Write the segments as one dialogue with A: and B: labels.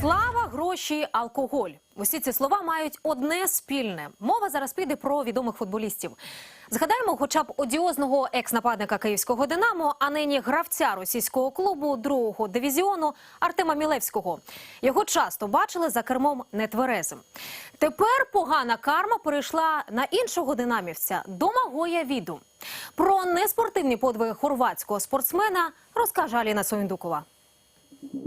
A: Слава, гроші, алкоголь. Усі ці слова мають одне спільне. Мова зараз піде про відомих футболістів. Згадаємо, хоча б одіозного екс-нападника київського Динамо, а нині гравця російського клубу другого дивізіону Артема Мілевського. Його часто бачили за кермом нетверезим. Тепер погана карма перейшла на іншого динамівця Домагоя Віду. Про неспортивні подвиги хорватського спортсмена розкаже Аліна Соіндукова.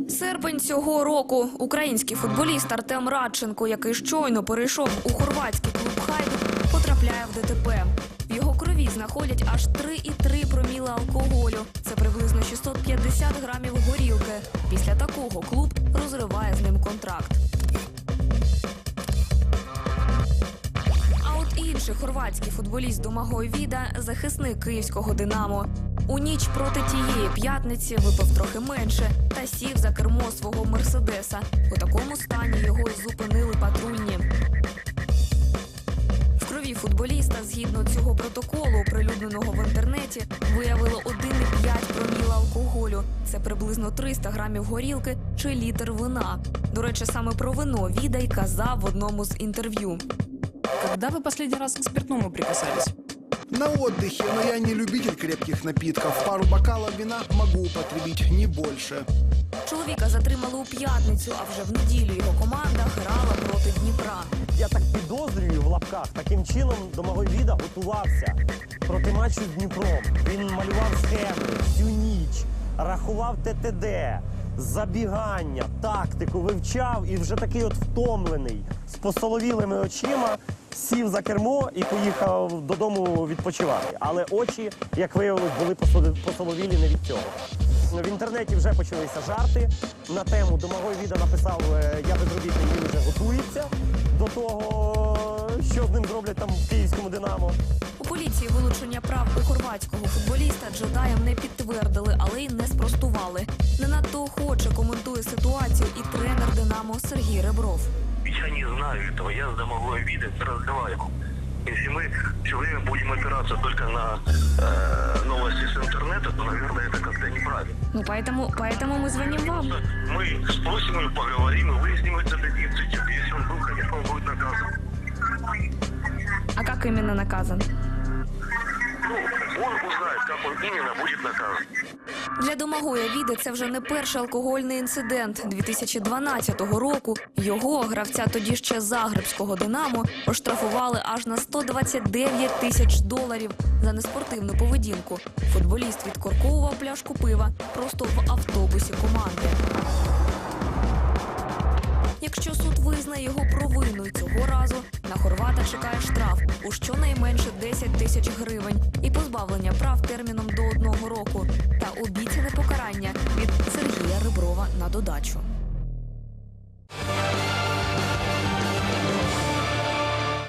B: Серпень цього року український футболіст Артем Радченко, який щойно перейшов у хорватський клуб Хайдук, потрапляє в ДТП. В його крові знаходять аж 3,3 проміла алкоголю. Це приблизно 650 грамів горілки. Після такого клуб розриває з ним контракт. Інший хорватський футболіст Домагой Віда захисник київського Динамо. У ніч проти тієї п'ятниці випив трохи менше та сів за кермо свого мерседеса. У такому стані його зупинили патрульні. В крові футболіста, згідно цього протоколу, оприлюдненого в інтернеті, виявило 1,5 проміла алкоголю. Це приблизно 300 грамів горілки чи літр вина. До речі, саме про вино Віда й казав в одному з інтерв'ю.
C: Когда вы последний раз к спиртному прикасались?
D: На отдыхе, но я не любитель крепких напитков. Пару бокалов вина могу употребить, не больше.
B: Чоловіка затримали у п'ятницю, а вже в неділю його команда грала проти Дніпра.
E: Я так підозрюю в лапках. Таким чином домовий віда готувався проти матчу з Дніпром. Він малював схеми всю ніч, рахував ТТД, забігання, тактику вивчав і вже такий от втомлений з посоловілими очима. Сів за кермо і поїхав додому відпочивати. Але очі, як виявилось, були посол- посоловілі не від цього. В інтернеті вже почалися жарти на тему Домагой Віда написав е, Я безробітний, він вже готується до того, що з ним зроблять там в київському Динамо.
B: У поліції вилучення прав у хорватського футболіста джедаям не підтвердили, але й не спростували. Не надто охоче коментує ситуацію і тренер Динамо Сергій Ребров.
F: Знаю этого, я с домовой видом разговаривал. Если мы все время будем опираться только на э, новости с интернета, то, наверное, это как-то неправильно.
B: Ну, поэтому, поэтому мы звоним вам.
F: Мы спросим его, поговорим и выясним этот инцидент. Если он был, конечно, он будет наказан.
B: А как именно наказан?
F: Ну, он узнает, как он именно будет наказан.
B: Для Домагоя Віди це вже не перший алкогольний інцидент. 2012 року його, гравця тоді ще Загребського Динамо, оштрафували аж на 129 тисяч доларів за неспортивну поведінку. Футболіст відкорковував пляшку пива просто в автобусі команди. Якщо суд визнає його провиною цього разу, на хорвата чекає штраф у щонайменше 10 тисяч гривень і позбавлення прав терміном до додачу.